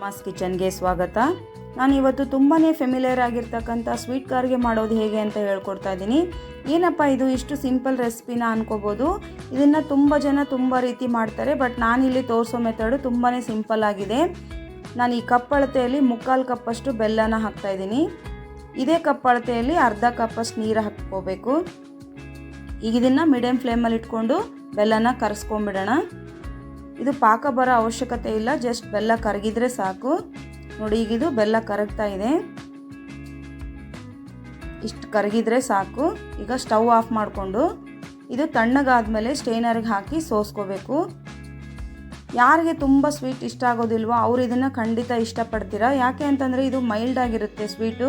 Mass ಕಿಚನ್ಗೆ ಸ್ವಾಗತ. ನಾನು ಇವತ್ತು ತುಂಬಾ ಫೆಮಿಲಿಯರ್ ಆಗಿರ್ತಕ್ಕಂಥ ಸ್ವೀಟ್ ಕಾರ್ಗೆ ಮಾಡೋದು ಹೇಗೆ ಅಂತ ಹೇಳ್ಕೊಡ್ತಾ ಇದ್ದೀನಿ. ಏನಪ್ಪ ಇದು? ಇಷ್ಟು ಸಿಂಪಲ್ ರೆಸಿಪಿನ ಅನ್ಕೋಬೋದು. ಇದನ್ನು ತುಂಬ ಜನ ತುಂಬ ರೀತಿ ಮಾಡ್ತಾರೆ ಬಟ್ ನಾನಿಲ್ಲಿ ತೋರಿಸೋ ಮೆಥಡು ತುಂಬಾ ಸಿಂಪಲ್ ಆಗಿದೆ. ನಾನು ಈ ಕಪ್ ಅಳತೆಯಲ್ಲಿ ಮುಕ್ಕಾಲು ಕಪ್ಪಷ್ಟು ಬೆಲ್ಲನ ಹಾಕ್ತಾ ಇದ್ದೀನಿ. ಇದೇ ಕಪ್ ಅಳತೆಯಲ್ಲಿ ಅರ್ಧ ಕಪ್ಪಷ್ಟು ನೀರು ಹಾಕ್ಕೋಬೇಕು. ಈಗ ಇದನ್ನು ಮೀಡಿಯಮ್ ಫ್ಲೇಮಲ್ಲಿ ಇಟ್ಕೊಂಡು ಬೆಲ್ಲನ ಕರೆಸ್ಕೊಂಬಿಡೋಣ ಇದು ಪಾಕ ಬರೋ ಅವಶ್ಯಕತೆ ಇಲ್ಲ ಜಸ್ಟ್ ಬೆಲ್ಲ ಕರಗಿದ್ರೆ ಸಾಕು. ನೋಡಿ, ಈಗ ಇದು ಬೆಲ್ಲ ಕರಗ್ತಾ ಇದೆ. ಇಷ್ಟು ಕರಗಿದ್ರೆ ಸಾಕು. ಈಗ ಸ್ಟವ್ ಆಫ್ ಮಾಡಿಕೊಂಡು ಇದು ತಣ್ಣಗಾದ್ಮೇಲೆ ಸ್ಟೇನರ್ಗೆ ಹಾಕಿ ಸೋಸ್ಕೋಬೇಕು. ಯಾರಿಗೆ ತುಂಬ ಸ್ವೀಟ್ ಇಷ್ಟ ಆಗೋದಿಲ್ವೋ ಅವ್ರು ಇದನ್ನು ಖಂಡಿತ ಇಷ್ಟಪಡ್ತೀರಾ? ಯಾಕೆ ಅಂತಂದರೆ ಇದು ಮೈಲ್ಡ್ ಆಗಿರುತ್ತೆ ಸ್ವೀಟು.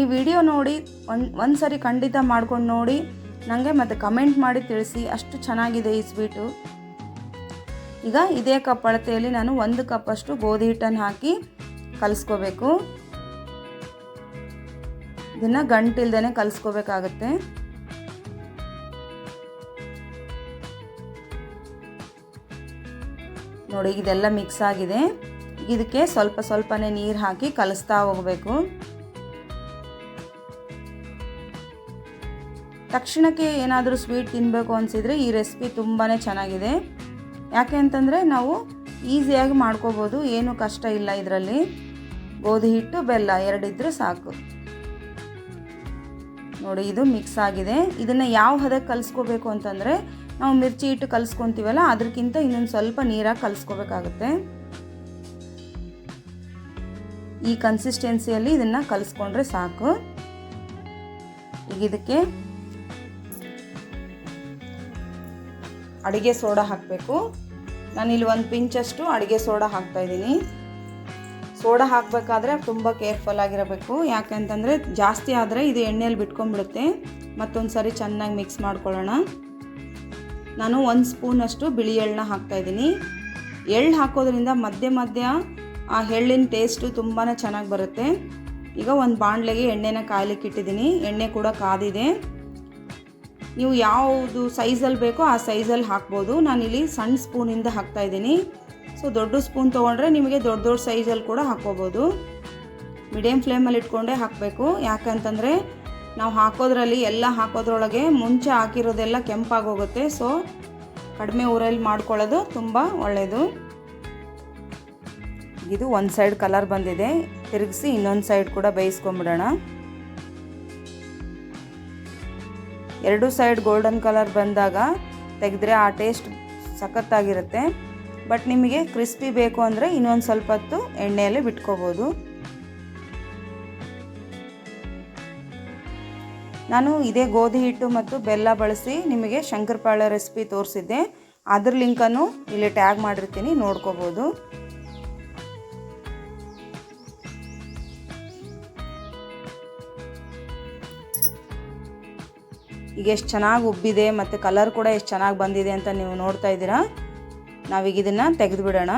ಈ ವಿಡಿಯೋ ನೋಡಿ, ಒಂದು ಒಂದು ಸರಿ ಖಂಡಿತ ಮಾಡ್ಕೊಂಡು ನೋಡಿ ನನಗೆ ಮತ್ತು ಕಮೆಂಟ್ ಮಾಡಿ ತಿಳಿಸಿ ಅಷ್ಟು ಚೆನ್ನಾಗಿದೆ ಈ ಸ್ವೀಟು. ಈಗ ಇದೇ ಕಪ್ ಅಳತೆಯಲ್ಲಿ ನಾನು ಒಂದು ಕಪ್ಪಷ್ಟು ಗೋಧಿ ಹಿಟ್ಟನ್ನು ಹಾಕಿ ಕಲಿಸ್ಕೋಬೇಕು. ಇದನ್ನು ಗಂಟಿಲ್ದೇ ಕಲಿಸ್ಕೋಬೇಕಾಗತ್ತೆ. ನೋಡಿ, ಇದೆಲ್ಲ ಮಿಕ್ಸ್ ಆಗಿದೆ. ಇದಕ್ಕೆ ಸ್ವಲ್ಪ ಸ್ವಲ್ಪನೇ ನೀರು ಹಾಕಿ ಕಲಿಸ್ತಾ ಹೋಗಬೇಕು. ತಕ್ಷಣಕ್ಕೆ ಏನಾದರೂ ಸ್ವೀಟ್ ತಿನ್ನಬೇಕು ಅನಿಸಿದರೆ ಈ ರೆಸಿಪಿ ತುಂಬಾ ಚೆನ್ನಾಗಿದೆ. ಯಾಕೆ ಅಂತಂದರೆ ನಾವು ಈಸಿಯಾಗಿ ಮಾಡ್ಕೋಬೋದು, ಏನೂ ಕಷ್ಟ ಇಲ್ಲ ಇದರಲ್ಲಿ. ಗೋಧಿ ಹಿಟ್ಟು, ಬೆಲ್ಲ ಎರಡಿದ್ರೂ ಸಾಕು. ನೋಡಿ, ಇದು ಮಿಕ್ಸ್ ಆಗಿದೆ. ಇದನ್ನು ಯಾವ ಹದಕ್ಕೆ ಕಲಿಸ್ಕೋಬೇಕು ಅಂತಂದರೆ, ನಾವು ಮಿರ್ಚಿ ಹಿಟ್ಟು ಕಲಿಸ್ಕೊತೀವಲ್ಲ ಅದಕ್ಕಿಂತ ಇನ್ನೊಂದು ಸ್ವಲ್ಪ ನೀರಾಗಿ ಕಲಿಸ್ಕೋಬೇಕಾಗುತ್ತೆ. ಈ ಕನ್ಸಿಸ್ಟೆನ್ಸಿಯಲ್ಲಿ ಇದನ್ನು ಕಲಿಸ್ಕೊಂಡ್ರೆ ಸಾಕು. ಈಗ ಇದಕ್ಕೆ ಅಡುಗೆ ಸೋಡಾ ಹಾಕಬೇಕು. ನಾನಿಲ್ಲಿ ಒಂದು ಪಿಂಚಷ್ಟು ಅಡುಗೆ ಸೋಡಾ ಹಾಕ್ತಾಯಿದ್ದೀನಿ ಸೋಡಾ ಹಾಕಬೇಕಾದ್ರೆ ತುಂಬ ಕೇರ್ಫುಲ್ ಆಗಿರಬೇಕು. ಯಾಕೆಂತಂದರೆ ಜಾಸ್ತಿ ಆದರೆ ಇದು ಎಣ್ಣೆಯಲ್ಲಿ ಬಿಟ್ಕೊಂಡ್ಬಿಡುತ್ತೆ. ಮತ್ತೊಂದು ಸರಿ ಚೆನ್ನಾಗಿ ಮಿಕ್ಸ್ ಮಾಡ್ಕೊಳ್ಳೋಣ. ನಾನು ಒಂದು ಸ್ಪೂನಷ್ಟು ಬಿಳಿ ಎಳ್ಳನ್ನ ಹಾಕ್ತಾಯಿದ್ದೀನಿ ಎಳ್ಳು ಹಾಕೋದ್ರಿಂದ ಮಧ್ಯ ಮಧ್ಯ ಆ ಎಳ್ಳಿನ ಟೇಸ್ಟು ತುಂಬಾ ಚೆನ್ನಾಗಿ ಬರುತ್ತೆ. ಈಗ ಒಂದು ಬಾಣಲೆಗೆ ಎಣ್ಣೆನ ಕಾಯಲಿಕ್ಕೆ ಇಟ್ಟಿದ್ದೀನಿ. ಎಣ್ಣೆ ಕೂಡ ಕಾದಿದೆ. ನೀವು ಯಾವುದು ಸೈಜಲ್ಲಿ ಬೇಕೋ ಆ ಸೈಜಲ್ಲಿ ಹಾಕ್ಬೋದು. ನಾನಿಲ್ಲಿ ಸಣ್ಣ ಸ್ಪೂನಿಂದ ಹಾಕ್ತಾಯಿದ್ದೀನಿ ಸೊ, ದೊಡ್ಡ ಸ್ಪೂನ್ ತೊಗೊಂಡ್ರೆ ನಿಮಗೆ ದೊಡ್ಡ ದೊಡ್ಡ ಸೈಜಲ್ಲಿ ಕೂಡ ಹಾಕ್ಕೋಬೋದು. ಮೀಡಿಯಮ್ ಫ್ಲೇಮಲ್ಲಿ ಇಟ್ಕೊಂಡೇ ಹಾಕಬೇಕು. ಯಾಕಂತಂದರೆ ನಾವು ಹಾಕೋದ್ರಲ್ಲಿ ಎಲ್ಲ ಹಾಕೋದ್ರೊಳಗೆ ಮುಂಚೆ ಹಾಕಿರೋದೆಲ್ಲ ಕೆಂಪಾಗೋಗುತ್ತೆ. ಸೊ, ಕಡಿಮೆ ಊರಲ್ಲಿ ಮಾಡ್ಕೊಳ್ಳೋದು ತುಂಬ ಒಳ್ಳೆಯದು ಇದು ಒಂದು ಸೈಡ್ ಕಲರ್ ಬಂದಿದೆ. ತಿರುಗಿಸಿ ಇನ್ನೊಂದು ಸೈಡ್ ಕೂಡ ಬೇಯಿಸ್ಕೊಂಬಿಡೋಣ. ಎರಡು ಸೈಡ್ ಗೋಲ್ಡನ್ ಕಲರ್ ಬಂದಾಗ ತೆಗೆದ್ರೆ ಆ ಟೇಸ್ಟ್ ಸಖತ್ತಾಗಿರುತ್ತೆ. ಬಟ್ ನಿಮಗೆ ಕ್ರಿಸ್ಪಿ ಬೇಕು ಅಂದರೆ ಇನ್ನೊಂದು ಸ್ವಲ್ಪ ಹೊತ್ತು ಎಣ್ಣೆಯಲ್ಲಿ ಬಿಟ್ಕೋಬೋದು. ನಾನು ಇದೇ ಗೋಧಿ ಹಿಟ್ಟು ಮತ್ತು ಬೆಲ್ಲ ಬಳಸಿ ನಿಮಗೆ ಶಂಕರಪಾಳೆ ರೆಸಿಪಿ ತೋರಿಸಿದ್ದೆ. ಅದ್ರ ಲಿಂಕನ್ನು ಇಲ್ಲಿ ಟ್ಯಾಗ್ ಮಾಡಿರ್ತೀನಿ, ನೋಡ್ಕೋಬೋದು. ಈಗ ಎಷ್ಟು ಚೆನ್ನಾಗಿ ಉಬ್ಬಿದೆ ಮತ್ತು ಕಲರ್ ಕೂಡ ಎಷ್ಟು ಚೆನ್ನಾಗಿ ಬಂದಿದೆ ಅಂತ ನೀವು ನೋಡ್ತಾ ಇದ್ದೀರಾ? ನಾವೀಗ ಇದನ್ನು ತೆಗೆದು ಬಿಡೋಣ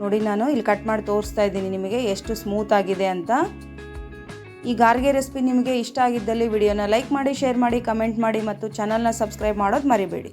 ನೋಡಿ ನಾನು ಇಲ್ಲಿ ಕಟ್ ಮಾಡಿ ತೋರಿಸ್ತಾ ಇದ್ದೀನಿ ನಿಮಗೆ ಎಷ್ಟು ಸ್ಮೂತ್ ಆಗಿದೆ ಅಂತ. ಈ ಗಾರ್ಗೆ ರೆಸಿಪಿ ನಿಮಗೆ ಇಷ್ಟ ಆಗಿದ್ದಲ್ಲಿ ವಿಡಿಯೋನ ಲೈಕ್ ಮಾಡಿ, ಶೇರ್ ಮಾಡಿ, ಕಮೆಂಟ್ ಮಾಡಿ ಮತ್ತು ಚಾನಲ್ನ ಸಬ್ಸ್ಕ್ರೈಬ್ ಮಾಡೋದು ಮರಿಬೇಡಿ.